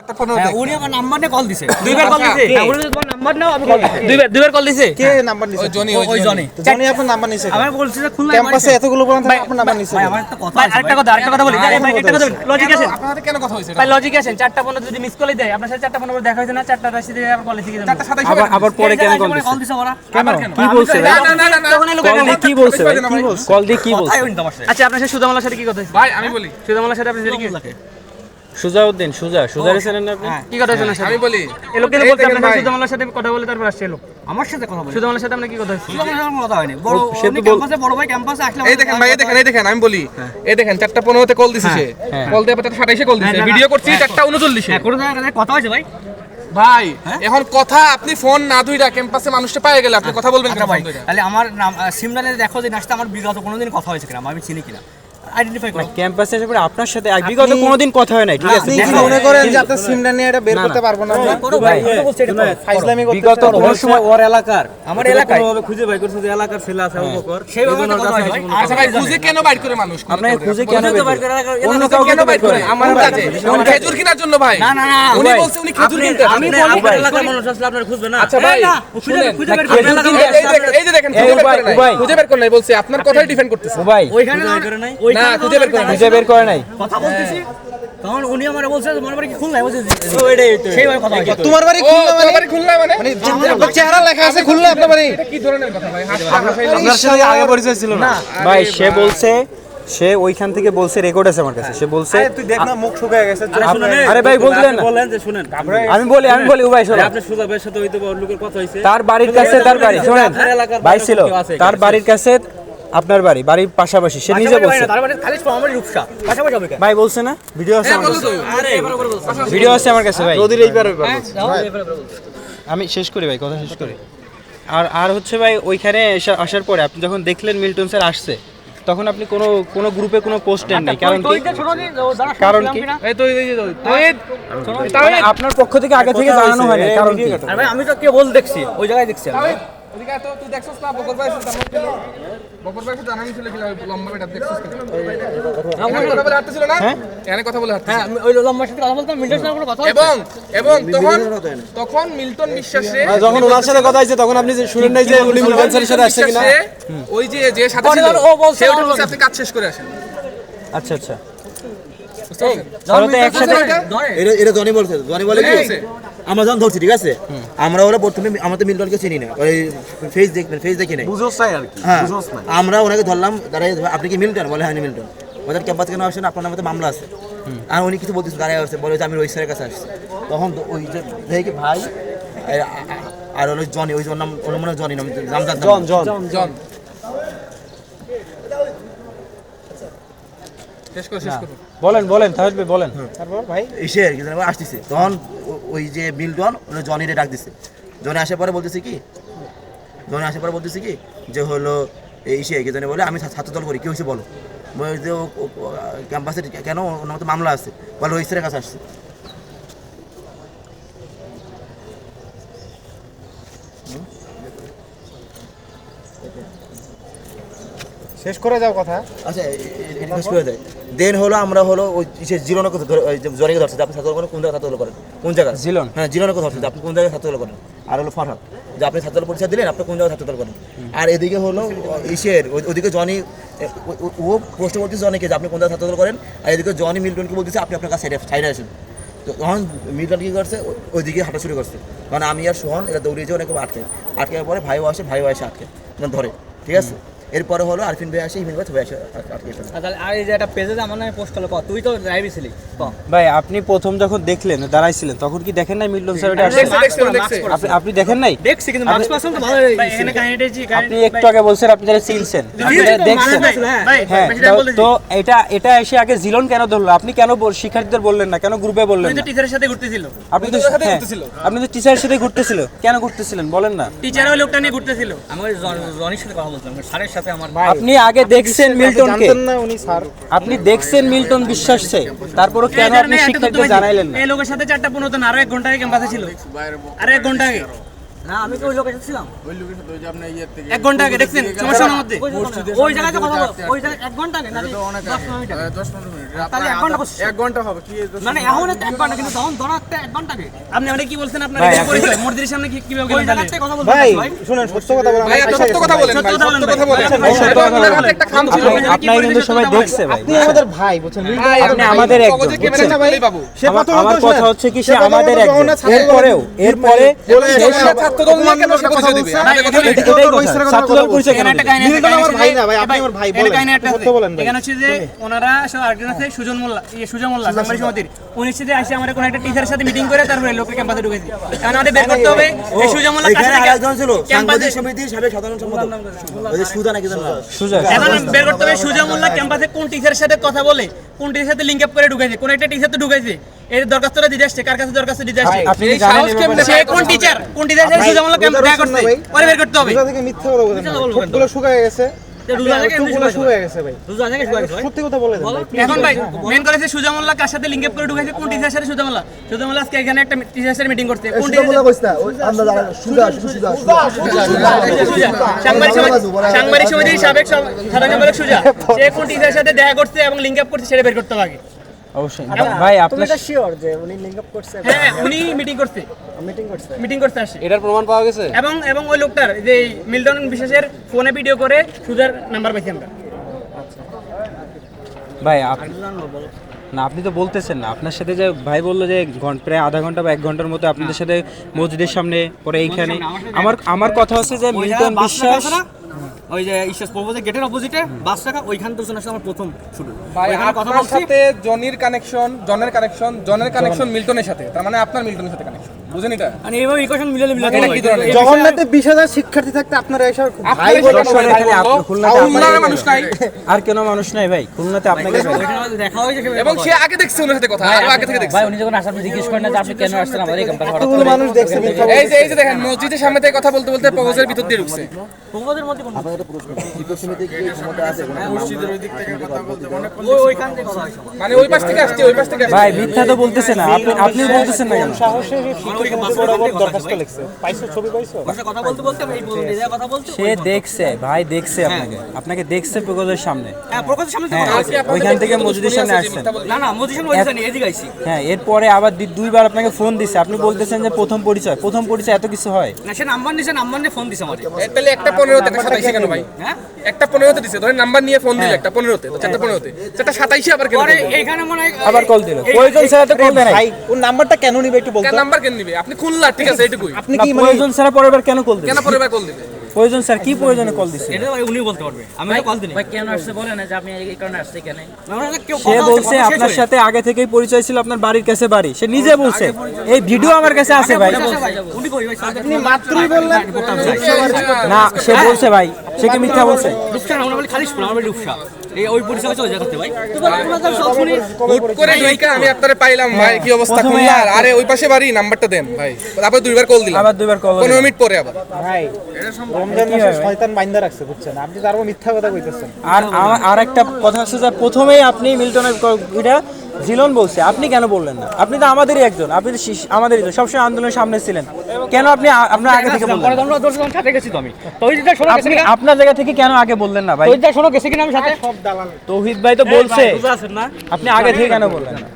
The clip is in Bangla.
একটা পনেরোতে। উনি আমার নাম্বার নিয়ে কল দিছে। দুইবার কল দিছে। উনি যদি তোমার নাম্বার নাও আমি কল দিছে। দুইবার দুইবার কল দিছে? কে নাম্বার নিছে? জনি ওই ওই জনি। জনি। আপনার নাম্বার নিছে আমার বলছে যে খুলনা ক্যাম্পাসে এতগুলো বলান আপনার নাম্বার নিছে ভাই আমার একটা কথা আরেকটা কথা আরেকটা কথা বলি। ভাই ভাই, একটা কথা লজিক আছেন আপনাদের কেন কথা হয়েছে ভাই লজিক আছেন চারটা পনেরো যদি মিস কলে দেয় আপনার সাথে চারটা পনেরো দেখা হয়েছে না? চারটা রাশি দিয়ে আবার কলেজে গিয়ে চারটা সাতাইশ আবার আবার পরে কেন কল দিছে কল দিছে? ওরা? কেন? কেন কি বলছে? না না না না তখন এই লোকের কল দিয়ে কি বলছে? ভাই কি বলছে? কল দিয়ে কি বলছে কথাই হইনি তোমার সাথে আচ্ছা আপনার সাথে সুদামালার সাথে কি কথা ভাই আমি বলি। সুদামালার সাথে কি সুজাউদ্দিন সুজা। সুজারে চেনেন না আপনি? কি কথা সাথে? আমি বলি এই বলতে ভাই, সাথে কথা বলে তারপর আসছে লোক। আমার সাথে কথা বলে। সাথে আপনার কি কথা সাথে কথা হয়নি। বড় তো উনি ক্যাম্পাসে বড় ভাই ক্যাম্পাসে আসলে এই দেখেন ভাই এই দেখেন এই দেখেন আমি বলি। এই দেখেন পনেরোতে কল দিছে সে। হ্যাঁ। কল দিয়ে সাতাইশে কল দিছে। হ্যাঁ। ভিডিও করছি হ্যাঁ কোনো জায়গায় কথা হয়েছে ভাই? ভাই এখন কথা আপনি ফোন না ধুইরা ক্যাম্পাসে মানুষটা পায়ে গেলে আপনি কথা বলবেন কেন আচ্ছা ভাই তাহলে আমার নাম সিমরানে দেখো যে নাচটা আমার বিগত কোনোদিন কথা হয়েছে কিনা আমি চিনি কিনা। আইডেন্টিফাই করো। ক্যাম্পাসে এসে পরে আপনার সাথে বিগত কোনোদিন কথা হয় নাই ঠিক আছে? আপনি কি মনে করেন যে আপনার সিমটা নিয়ে এটা বের করতে পারব না? ভাই। এটা করো। ফাইজলামি বিগত করতে কোনো সময় ওর এলাকার। আমার এলাকায়। খুঁজে বাই করছে যে এলাকার ছেলে আছে আবু বকর। সেইভাবে তো কথা হয়। আচ্ছা ভাই খুঁজে কেন বাইর করে মানুষ আপনাকে খুঁজে কেন বের করে? অন্য কাউকে কেন বাইর করে? আমার কাছে কোন খেজুর কেনার জন্য ভাই? না না না উনি বলছে উনি খেজুর কিনতে আমি বলি এলাকার মানুষ আসলে আপনার খুঁজবে না? আচ্ছা ভাই। না, খুঁজে খুঁজে বের করে এই- যে দেখেন খুঁজে বের করে নাই। খুঁজে বের করে নাই বলছে আপনার কথাই ডিফেন্ড করতেছে ভাই ওইখানে না করে নাই? না খুঁজে বের করে খুঁজে বের করে নাই। কথা বলতেছি। তখন উনি আমার বলছে মনে বাড়ি খুলনা বলছে ওইটাই তো কথা তোমার বাড়ি খুলনা মানে? তোমার খুলনা মানে? মানে চেহারা লেখা আছে খুলনা আপনার বাড়ি? কি ধরনের কথা ভাই? আপনার সাথে আগে পরিচয় ছিল না। ভাই সে বলছে সে ওইখান থেকে বলছে রেকর্ড আছে আমার কাছে। সে বলছে তুই দেখ না মুখ শুকায় গেছে। আরে ভাই বললেন না। বলেন যে শুনেন। আমি বলি আমি বলি ও ভাই শোনো। আপনার সুজা ভাইয়ের সাথে লোকের কথা হইছে। তার বাড়ির কাছে তার বাড়ি শোনেন ভাই ছিল। তার বাড়ির কাছে আপনার বাড়ি বাড়ির পাশাপাশি সে নিজে বলছে। তার মানে খালি আমার রূপসা। পাশাপাশি হবে কেন ভাই বলছে না? ভিডিও আছে হ্যাঁ আমার কাছে। ভিডিও আছে আমার কাছে ভাই। নদীর এই আমি শেষ করি ভাই কথা শেষ করি। আর আর হচ্ছে ভাই ওইখানে আসার পরে আপনি যখন দেখলেন মিল্টন স্যার আসছে তখন আপনি কোনো কোনো গ্রুপে কোনো পোস্ট দেন নাই কারণ কি? কারণ কি? এই তো এই যে তো মানে আপনার পক্ষ থেকে আগে থেকে জানানো হয় না কারণ কি? আমি তো কে বল দেখছি ওই জায়গায় দেখছি আমি। ওদিকে তো তুই দেখছস না? বকর ভাই সাথে আমার ছিল বকর ভাই সাথে জানানি ছিল কি লম্বা বেটা দেখছস কি এখানে কথা বলে হাঁটতেছিল না? এখানে কথা বলে হাঁটতেছিল। হ্যাঁ ওই লম্বার সাথে কথা বলতাম মিন্টার সাথে কোনো কথা এবং এবং তখন তখন মিল্টন বিশ্বাসে যখন ওনার সাথে কথা তখন আপনি শুনেন নাই যে উনি স্যারের সাথে আসছে কিনা? ওই যে যে সাথে ছিল ও বলছে, সে ওটা আমার বলছে আপনি কাজ শেষ করে আসেন। আচ্ছা আচ্ছা বুঝতে পারছেন? তাহলে তো একসাথে ধরে। এটা? এটা জনি বলছে জনি বলে কি? কি আমরা যখন ধরছি ঠিক আছে? আমরা ওরা প্রথমে আমরা তো মিল্টনকে চিনি না। ওই ফেস দেখবেন ফেস দেখি নাই। বুঝোস চাই আর কি আমরা ওনাকে ধরলাম দাঁড়াই আপনি কি মিল্টন? বলে হ্যাঁ মিল্টন। ওদের ক্যাম্পাস কেন আসেন আপনার নামে তো মামলা আছে। আর উনি কিছু বলতেছে দাঁড়ায় আসছে বলে যে আমি রোহিত স্যারের কাছে আসছি। তখন ওই যে দেখি ভাই আর- হলো জনি ওই জন্য ওর মনে জনি নাম জন জন। জন শেষ করো শেষ করো। বলেন বলেন তাহলে বলেন। তারপর ভাই? এসে আর কি আসতেছে। তখন ওই যে মিল্টন ওরা জনিরে ডাক দিছে। জনি আসার পরে বলতেছে কি? জনি আসার পরে বলতেছে কি? যে হলো এই সে কি জানে বলে আমি ছাত্র দল করি কি হয়েছে বলো? বলে যে ও- ক্যাম্পাসে কেন ওর নামে তো মামলা আছে? বলে ওই স্যারের কাছে আসছে। শেষ করে যাও কথা। আচ্ছা এটা শেষ করে দেয় দেন হলো আমরা হলো ওই সে জিরোনে কোথাও ধরে ধরছে আপনি ছাত্র করেন কোন জায়গায় ছাত্র দল করেন? কোন জায়গায়? জিলন? হ্যাঁ জিরোনে কথা ধরছে আপনি কোন জায়গায় ছাত্র করেন? আর হলো ফরহাদ যে আপনি ছাত্র পরিচয় দিলেন আপনি কোন জায়গায় ছাত্র করেন? আর এদিকে হলো ইসের ওই- ওদিকে জনি ও- পোস্টে বলতেছে জনিকে যে আপনি কোন জায়গায় ছাত্র করেন আর এদিকে জনি মিল্টনকে বলতেছে আপনি আপনার কাছে সাইডে আসেন। তো তখন মিল্টন কি করছে? ওইদিকে হাঁটা শুরু করছে। কারণ আমি আর সোহন এরা দৌড়িয়েছে অনেক আটকে। আটকে পরে ভাইও আসে ভাইও আসে আটকে। মানে ধরে ঠিক আছে? এরপরে হলো আরফিন ভাই আসে ইমিন ভাই সবাই আসে। আর তাহলে আর এই যে একটা পেজে আমার নামে পোস্ট করল তুই তো লাইভে ছিলি ভাই আপনি প্রথম যখন দেখলেন দাঁড়াইছিলেন তখন কি দেখেন নাই মিল্টন স্যার এটা আসছে আপনি আপনি দেখেন নাই? দেখছি কিন্তু মাস্ক পার্সন তো ভালো ভাই এখানে কাহিনীটা জি আপনি একটু আগে বলছেন আপনি যারা চিনছেন। আপনি দেখছেন। হ্যাঁ। তো- এটা এটা এসে আগে জিলন কেন ধরলো? আপনি কেন শিক্ষার্থীদের বললেন না? কেন গ্রুপে বললেন না? টিচারের সাথে ঘুরতেছিল। আপনি তো সাথেই হ্যাঁ, ঘুরতেছিল। আপনি তো টিচারের সাথে ঘুরতেছিল। কেন ঘুরতেছিলেন? বলেন না। টিচার ওই লোকটা নিয়ে ঘুরতেছিল। আমি জনির সাথে কথা বলছিলাম স্যারের সাথে আমার আপনি আগে দেখছেন মিল্টনকে? না উনি স্যার। আপনি দেখছেন মিল্টন বিশ্বাসছে তারপরে কেন আপনি শিক্ষককে জানাইলেন না? এই লোকের সাথে চারটা পনেরো দিন আরও এক ঘণ্টা আগে ক্যাম্পাসে ছিল। আরে 1 ঘণ্টা আগে। না আমি তো ওই লোকের ছিলাম। ওই লোকের ওই যে আপনি ইয়ের থেকে এক ঘণ্টা আগে দেখছেন? সমস্যার মধ্যে ওই জায়গায় কথা বলো। ওই জায়গায় এক ঘণ্টা আগে না তো অনেক দশ পনেরো মিনিট আগে। আগে, দশ পনেরো মিনিট তাহলে এক ঘণ্টা এক ঘণ্টা হবে কি দশ না না এখন এক ঘণ্টা কিন্তু তখন ধরো এক ঘণ্টা আগে। আপনি আমাকে কি বলছেন আপনার? ভাই, পরিচয় মসজিদের সামনে কি কীভাবে গেলেন তাহলে? ভাই ভাই। শুনেন সত্য কথা বলেন ভাই সত্য কথা বলেন সত্য কথা বলেন। সত্য কথা বলেন। ভাই, আপনার হাতে একটা খাম ছিল আপনি- কিন্তু সবাই দেখছে ভাই। আপনি আমাদের ভাই বুঝছেন? আপনি আমাদের একজন, বুঝছেন? থাকলেই সে কথা হচ্ছে কি সে সে আমাদের একজন। এরপরেও এরপরে নিয়ে কেন সে কথা বলছে। ছাত্রদল। কেন আমার ভাই না ভাই, আপনি আমার ভাই, বলেন। বলেন এখানে হচ্ছে যে ওনারা সব সুজন মোল্লা। ইয়ে সুজন মোল্লা সাংবাদিক সমিতির। উনি হচ্ছে যে আসে আমরা কোনো একটা টিচারের সাথে মিটিং করে তারপরে লোকের ক্যাম্পাসে ঢুকেছি। কারণ আমাদের বের করতে হবে। এই সুজন মোল্লা কাছে আরেকজন ছিল সাংবাদিক সমিতির সাবেক সাধারণ সম্পাদক। ওই যে নাকি জানো? সুজা। এখন বের করতে হবে সুজা মোল্লা ক্যাম্পাসে কোন টিচারের সাথে কথা বলে কোন টিচারের সাথে লিংক আপ করে ঢুকেছে কোন একটা টিচার তো ঢুকেছে। এর দরখাস্তটা দিতে আসছে কার কাছে দরখাস্ত দিতে আসছে এই সাহস কেমনে? সে কোন টিচার কোন টিচার মোল্লা ক্যাম্প দেখা করছে পরে বের করতে হবে রোজা থেকে মিথ্যা কথা বলেন শুকায় গেছে রোজা থেকে এমনি চোখগুলো শুকায় শুকায় গেছে ভাই রোজা থেকে শুকায় গেছে ভাই। সত্যি কথা বলে দেন ভাই এখন ভাই মেন করেছে সুজা মোল্লা কার সাথে লিংক করে কোন সাথে আজকে এখানে একটা টিচারের সাথে মিটিং করতে কোন টিচার সুজা সাংবাদিক সমিতি সমিতির সাবেক সাধারণ সম্পাদক সুজা সে কোন টিচারের সাথে দেখা করছে এবং লিংক আপ করছে সেটা বের করতে হবে আগে। অবশ্যই। ভাই আপনার শিওর যে উনি লিংক আপ করছে হ্যাঁ উনি মিটিং করছে। মিটিং করছে। মিটিং করতে আসে। এটার প্রমাণ পাওয়া গেছে? এবং এবং ওই লোকটার যে মিল্টন বিশেষের ফোনে ভিডিও করে সুজার নাম্বার পাইছি আমরা। ভাই আপ- না আপনি তো বলতেছেন না। আপনার সাথে যে ভাই বলল যে প্রায় আধা ঘণ্টা বা এক ঘণ্টার মতো আপনাদের সাথে মসজিদের সামনে পরে এইখানে। আমার আমার কথা হচ্ছে যে মিল্টন বিশ্বাস? ওই যে ঈশ্বর প্রভোজের গেটের অপোজিটে বাস রাখা ওইখান থেকে শোনা আমার প্রথম শুরু। আপনার সাথে জনির কানেকশন জনের কানেকশন জনের কানেকশন মিল্টনের সাথে। তার মানে আপনার মিল্টনের সাথে কানেকশন বুঝেন এটা মানে এইভাবে ইকুয়েশন মিলালে মিলাতে এটা হবে। কি ধরনের? এই জগন্নাথে বিশ হাজার শিক্ষার্থী থাকতে আপনারা এসব ভাই আপনার বলে সাথে দর্শক এখানে বলল, আপনার খুলনাতে মানুষ নাই। আর কেন মানুষ নাই ভাই খুলনাতে আপনাকে দেখা হয়েছে এবং কথা সে আগে দেখছে ওনার সাথে কথা আরও আগে থেকে দেখছে। ভাই উনি যখন আসার জিজ্ঞেস করেন যে আপনি কেন আসছেন আমাদের এই ক্যাম্পাসে হঠাৎ করে? মানুষ দেখছে এই যে এই যে দেখেন মসজিদের সামনে থেকে কথা বলতে বলতে প্রপোজালের ভিতর দিয়ে ঢুকছে। প্রভোজের মধ্যে কোনো আপনার একটা প্রশ্ন শিক্ষক কি ক্ষমতা আছে? মসজিদের ওই দিক থেকে কথা বলতে ওই ওইখান থেকে কথা মানে ওই পাশ থেকে আসছে ওই পাশ থেকে ভাই মিথ্যা তো বলতেছে না। আপনি আপনি বলতেছেন না কেন? দরখাস্ত লিখছে। পাইছো ছবি পাইছো? ভাষা কথা বলতে বলতে আমি এই বলতে এই জায়গায় কথা বলতে সে দেখছে ভাই দেখছে আপনাকে। আপনাকে দেখছে সামনে। হ্যাঁ প্রকাশের সামনে থেকে হ্যাঁ। ওইখান থেকে মসজিদের সামনে আসছেন। না না মজিশন বলতে জানি এদিকে আইছি হ্যাঁ এরপরে আবার দুইবার আপনাকে ফোন দিছে। আপনি বলতেছেন যে প্রথম পরিচয়। প্রথম পরিচয় এত কিছু হয়? না সে নাম্বার নিছে নাম্বার নিয়ে ফোন দিছে তাহলে একটা একটা সাতাইশে কেন ভাই? হ্যাঁ? একটা পনেরোতে দিছে ধরেন নাম্বার নিয়ে ফোন দিল একটা পনেরোতে তো চারটা পনেরোতে। চারটা সাতাইশে আবার কেন? এইখানে মনে হয় আবার কল দিল। প্রয়োজন ছাড়া তো কল দেয় নাই। ভাই ওর নাম্বারটা কেন নিবে একটু বলতো? নাম্বার কেন নিবে? আপনি খুলনা ঠিক আছে এটুকুই। আপনি কি মানে প্রয়োজন ছাড়া পরের বার কেন কল দিবেন কেন পরের বার কল দিবে? প্রয়োজন স্যার কি প্রয়োজনে কল দিছে? এটা ভাই উনি বলতে পারবে। আমি তো কল দিই ভাই কেন আসছে? বলেন না যে আপনি এই কারণে আসছে কেন সে বলছে আপনার সাথে আগে থেকেই পরিচয় ছিল আপনার বাড়ির কাছে বাড়ি। সে নিজে বলছে। এই ভিডিও আমার কাছে আছে ভাই। উনি কই ভাই আপনি মাত্রই বললেন। না সে বলছে ভাই। সে কি মিথ্যা বলছে? রূপসা আমরা বলি খালিশ আমরা বলি রূপসা এই ওই পরিচয় চলে যাচ্ছে ভাই। তো বলে আপনাদের সব শুনি। হুট করে ঢুইকা আমি আপনারে পাইলাম ভাই কি অবস্থা খুলনার আরে ওই পাশে বাড়ি নাম্বারটা দেন ভাই। তারপর দুইবার কল দিলাম। আবার দুইবার কল মিনিট পরে আবার। ভাই রমজান মাসে শয়তান বাইন্দা রাখছে বুঝছেন? আপনি তারপর মিথ্যা কথা কইতেছেন। আর আমার আর একটা কথা আছে যে প্রথমেই আপনি মিল্টনের এটা জিলন বলছে আপনি কেন বললেন না? আপনি তো আমাদেরই একজন আপনি তো আমাদেরই তো সবসময় আন্দোলনের সামনে ছিলেন। কেন আপনি আপনার আগে থেকে বললেন? পরে আমরা দর্শক সাথে গেছি তো আমি। তো শোনো আপনি আপনার জায়গা থেকে কেন আগে বললেন না ভাই? শোনো গেছে কিনা আমি সাথে? তৌহিদ ভাই তো বলছে আপনি আগে থেকে কেন বললেন না?